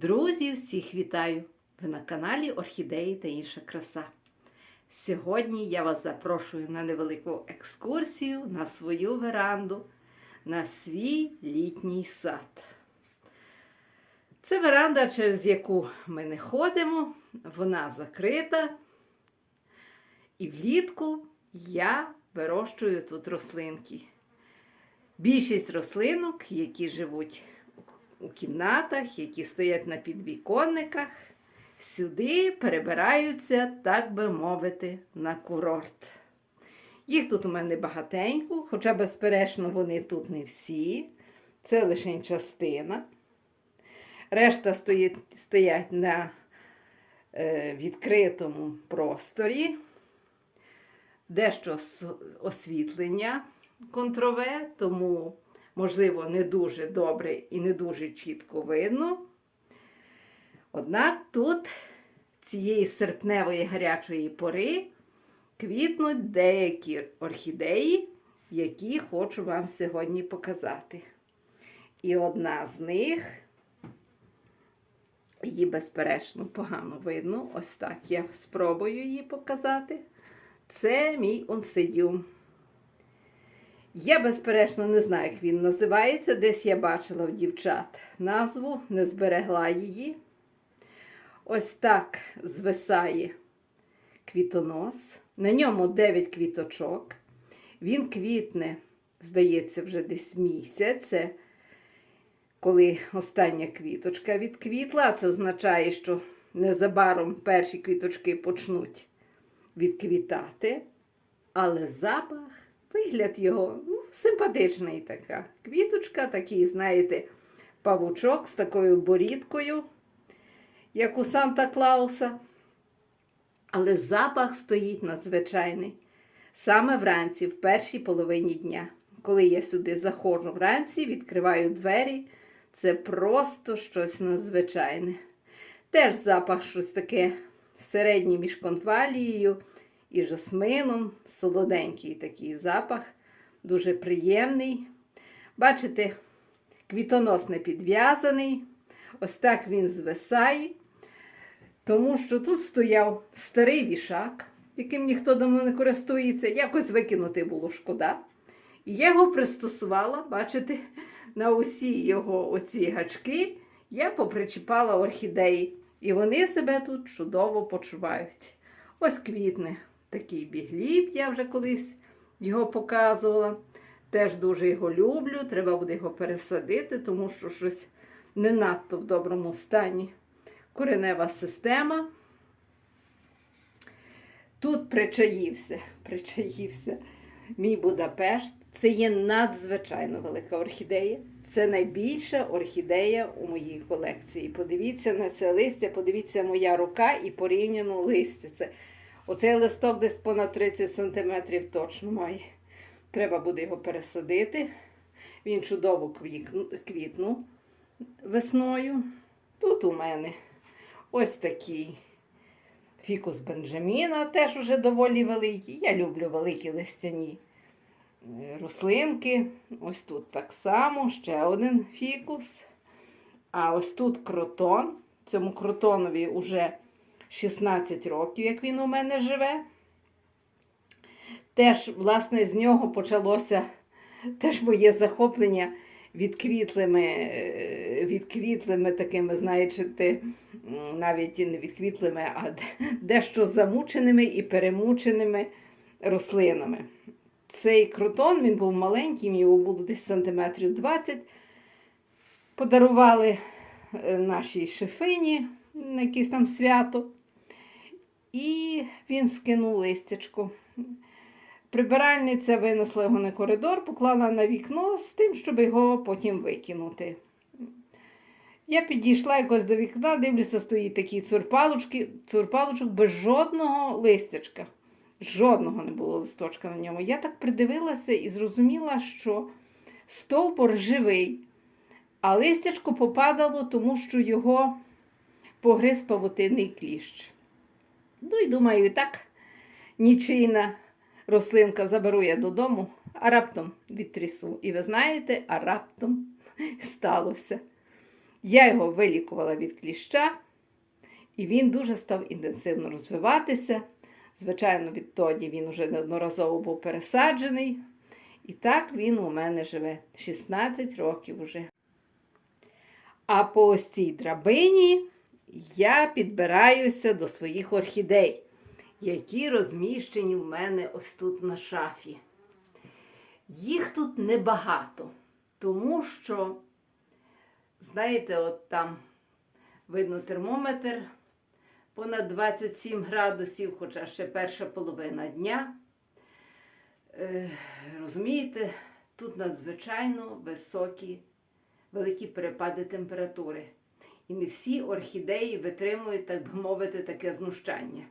Друзі, всіх вітаю! Ви на каналі Орхідеї та інша краса. Сьогодні я вас запрошую на невелику екскурсію на свою веранду, на свій літній сад. Це веранда, через яку ми не ходимо, вона закрита. І влітку я вирощую тут рослинки. Більшість рослинок, які живуть у кімнатах, які стоять на підвіконниках, сюди перебираються, так би мовити, на курорт. Їх тут у мене багатенько, хоча, безперечно, вони тут не всі. Це лише частина. Решта стоїть, стоять на е, відкритому просторі, дещо освітлення контрове, тому можливо, не дуже добре і не дуже чітко видно. Однак тут цієї серпневої гарячої пори квітнуть деякі орхідеї, які хочу вам сьогодні показати. І одна з них, її, безперечно, погано видно. Ось так я спробую її показати. Це мій онсидіум. Я, безперечно, не знаю, як він називається. Десь я бачила в дівчат назву, не зберегла її. Ось так звисає квітонос. На ньому 9 квіточок. Він квітне, здається, вже десь місяць. Коли остання квіточка відквітла, це означає, що незабаром перші квіточки почнуть відквітати. Але запах Вигляд його ну, симпатичний така. Квіточка, такий, знаєте, павучок з такою борідкою, як у Санта Клауса. Але запах стоїть надзвичайний. Саме вранці, в першій половині дня. Коли я сюди заходжу вранці, відкриваю двері, це просто щось надзвичайне. Теж запах щось таке середнє між конвалією і жасмином, солоденький такий запах, дуже приємний. Бачите, квітонос не підв'язаний, ось так він звисає, тому що тут стояв старий вішак, яким ніхто давно не користується, якось викинути було шкода. І я його пристосувала, бачите, на усі його оці гачки я попричіпала орхідеї. І вони себе тут чудово почувають. Ось квітне такий бігліп, я вже колись його показувала. Теж дуже його люблю. Треба буде його пересадити, тому що щось не надто в доброму стані. Коренева система. Тут причаївся, причаївся мій Будапешт. Це є надзвичайно велика орхідея. Це найбільша орхідея у моїй колекції. Подивіться на це листя, подивіться моя рука і порівняно листя. Це Оцей листок десь понад 30 см точно має. Треба буде його пересадити. Він чудово квітну- квітнув весною. Тут у мене ось такий фікус Бенджаміна, теж уже доволі великий. Я люблю великі листяні е, рослинки. Ось тут так само ще один фікус. А ось тут кротон. Цьому кротонові вже 16 років, як він у мене живе. Теж, власне, з нього почалося теж моє захоплення відквітлими, е, відквітлими такими, знаєте, навіть не відквітлими, а дещо замученими і перемученими рослинами. Цей крутон, він був маленький, його було десь сантиметрів 20. Подарували е, нашій шефині на якесь там свято. І він скинув листячко. Прибиральниця винесла його на коридор, поклала на вікно з тим, щоб його потім викинути. Я підійшла якось до вікна, дивлюся, стоїть такі цурпалочки, цурпалочок без жодного листячка. Жодного не було листочка на ньому. Я так придивилася і зрозуміла, що стовбур живий, а листячко попадало, тому що його погриз павутинний кліщ. Ну і думаю, і так нічийна рослинка заберу я додому, а раптом відтрісу. І ви знаєте, а раптом сталося. Я його вилікувала від кліща, і він дуже став інтенсивно розвиватися. Звичайно, відтоді він уже неодноразово був пересаджений. І так він у мене живе 16 років уже. А по ось цій драбині я підбираюся до своїх орхідей, які розміщені в мене ось тут на шафі. Їх тут небагато, тому що, знаєте, от там видно термометр понад 27 градусів, хоча ще перша половина дня. Е, розумієте, тут надзвичайно високі, великі перепади температури. І не всі орхідеї витримують, так би мовити, таке знущання.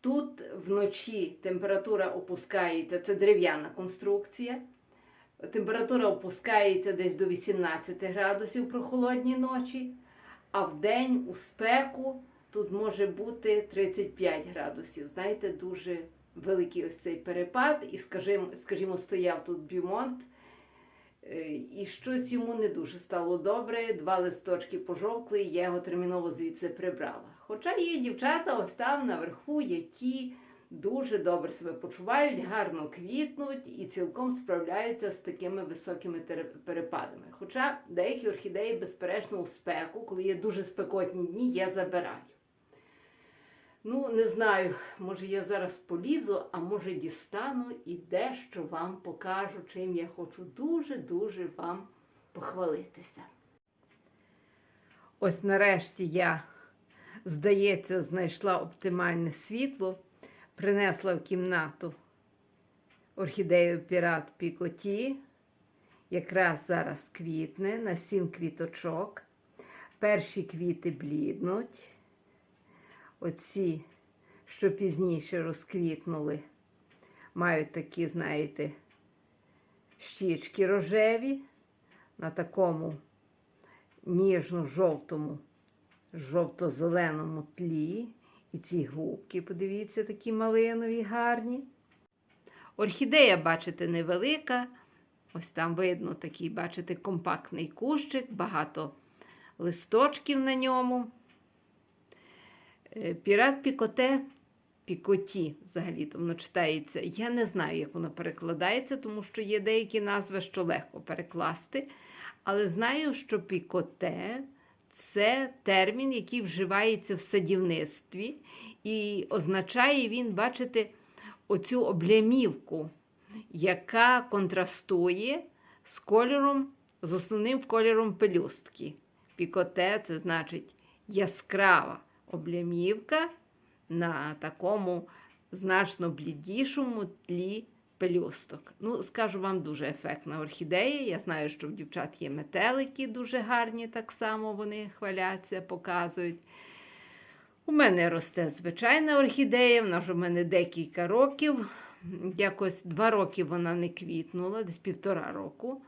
Тут вночі температура опускається, це дерев'яна конструкція. Температура опускається десь до 18 градусів про холодні ночі, а в день у спеку тут може бути 35 градусів. Знаєте, дуже великий ось цей перепад, і, скажімо, скажімо стояв тут бюмонт, і щось йому не дуже стало добре. Два листочки пожовкли, я його терміново звідси прибрала. Хоча є дівчата ось там наверху, які дуже добре себе почувають, гарно квітнуть і цілком справляються з такими високими перепадами. Хоча деякі орхідеї, безперечно, у спеку, коли є дуже спекотні дні, я забираю. Ну, не знаю, може я зараз полізу, а може дістану і дещо вам покажу, чим я хочу дуже-дуже вам похвалитися. Ось нарешті я, здається, знайшла оптимальне світло, принесла в кімнату орхідею пірат Пікоті. Якраз зараз квітне на сім квіточок. Перші квіти бліднуть. Оці, що пізніше розквітнули, мають такі, знаєте, щічки рожеві на такому ніжно-жовтому, жовто-зеленому тлі. І ці губки, подивіться, такі малинові, гарні. Орхідея, бачите, невелика. Ось там видно такий, бачите, компактний кущик, багато листочків на ньому. Е, Пірат Пікоте, Пікоті, взагалі-то воно читається. Я не знаю, як воно перекладається, тому що є деякі назви, що легко перекласти. Але знаю, що пікоте це термін, який вживається в садівництві, і означає він, бачите, оцю облямівку, яка контрастує з кольором, з основним кольором пелюстки. Пікоте це значить яскрава облямівка на такому значно блідішому тлі пелюсток. Ну, скажу вам, дуже ефектна орхідея. Я знаю, що в дівчат є метелики дуже гарні, так само вони хваляться, показують. У мене росте звичайна орхідея, вона ж у мене декілька років. Якось два роки вона не квітнула, десь півтора року.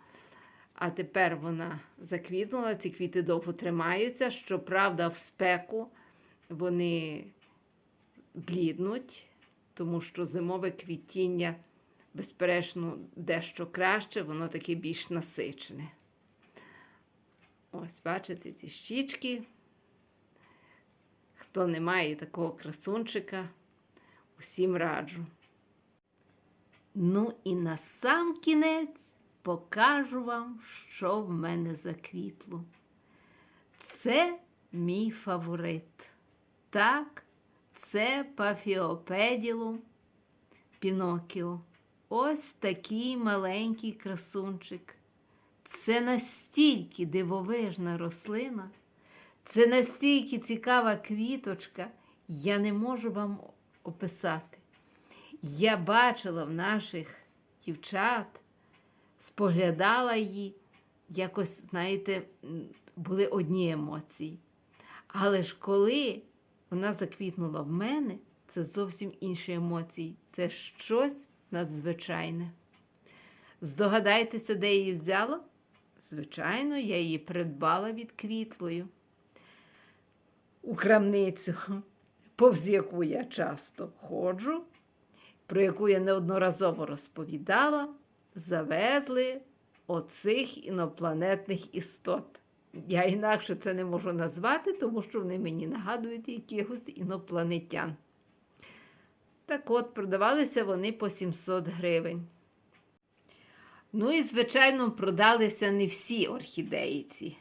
А тепер вона заквітнула, ці квіти довго тримаються. Щоправда, в спеку вони бліднуть, тому що зимове квітіння, безперечно, дещо краще, воно таке більш насичене. Ось, бачите, ці щічки. Хто не має такого красунчика, усім раджу. Ну і на сам кінець покажу вам, що в мене заквітло. Це мій фаворит. Так, це пафіопеділум Пінокіо. Ось такий маленький красунчик. Це настільки дивовижна рослина, це настільки цікава квіточка, я не можу вам описати. Я бачила в наших дівчат, споглядала її, якось, знаєте, були одні емоції. Але ж коли вона заквітнула в мене, це зовсім інші емоції. Це щось надзвичайне. Здогадайтеся, де її взяла? Звичайно, я її придбала від квітлою у крамницю, повз яку я часто ходжу, про яку я неодноразово розповідала, завезли оцих інопланетних істот. Я інакше це не можу назвати, тому що вони мені нагадують якихось інопланетян. Так от, продавалися вони по 700 гривень. Ну і, звичайно, продалися не всі орхідеї ці.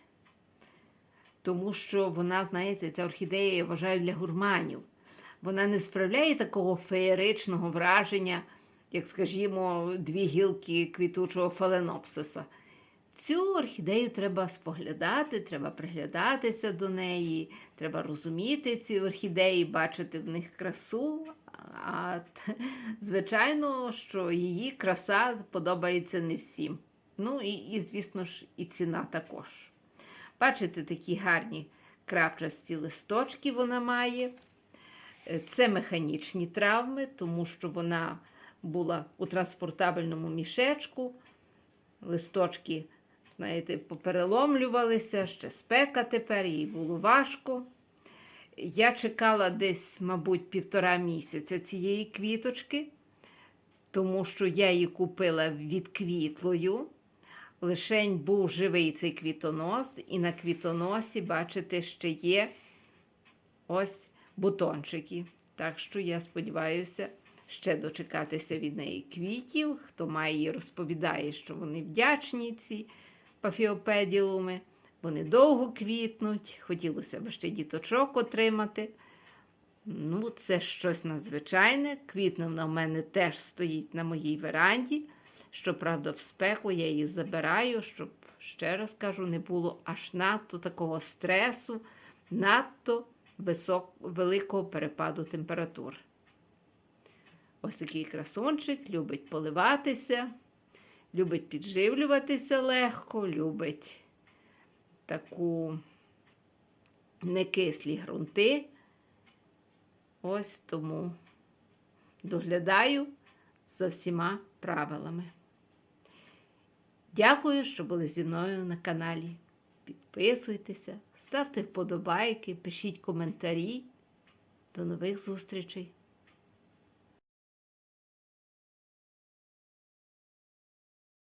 Тому що вона, знаєте, ця орхідея, я вважаю, для гурманів. Вона не справляє такого феєричного враження, як, скажімо, дві гілки квітучого фаленопсиса. Цю орхідею треба споглядати, треба приглядатися до неї, треба розуміти ці орхідеї, бачити в них красу. А звичайно, що її краса подобається не всім. Ну і, і звісно ж, і ціна також. Бачите, такі гарні крапчасті листочки вона має. Е, Це механічні травми, тому що вона була у транспортабельному мішечку. Листочки, знаєте, попереломлювалися, ще спека тепер, їй було важко. Я чекала десь, мабуть, півтора місяця цієї квіточки, тому що я її купила відквітлою. Лишень був живий цей квітонос, і на квітоносі, бачите, ще є ось бутончики. Так що я сподіваюся ще дочекатися від неї квітів. Хто має її, розповідає, що вони вдячні, ці пафіопеділуми. Вони довго квітнуть, хотілося б ще діточок отримати. Ну, це щось надзвичайне. Квітне вона в мене теж стоїть на моїй веранді. Щоправда, в спеку я її забираю, щоб, ще раз кажу, не було аж надто такого стресу, надто висок, великого перепаду температур. Ось такий красунчик, любить поливатися, любить підживлюватися легко, любить таку некислі ґрунти. Ось тому доглядаю за всіма правилами. Дякую, що були зі мною на каналі. Підписуйтеся, ставте вподобайки, пишіть коментарі. До нових зустрічей!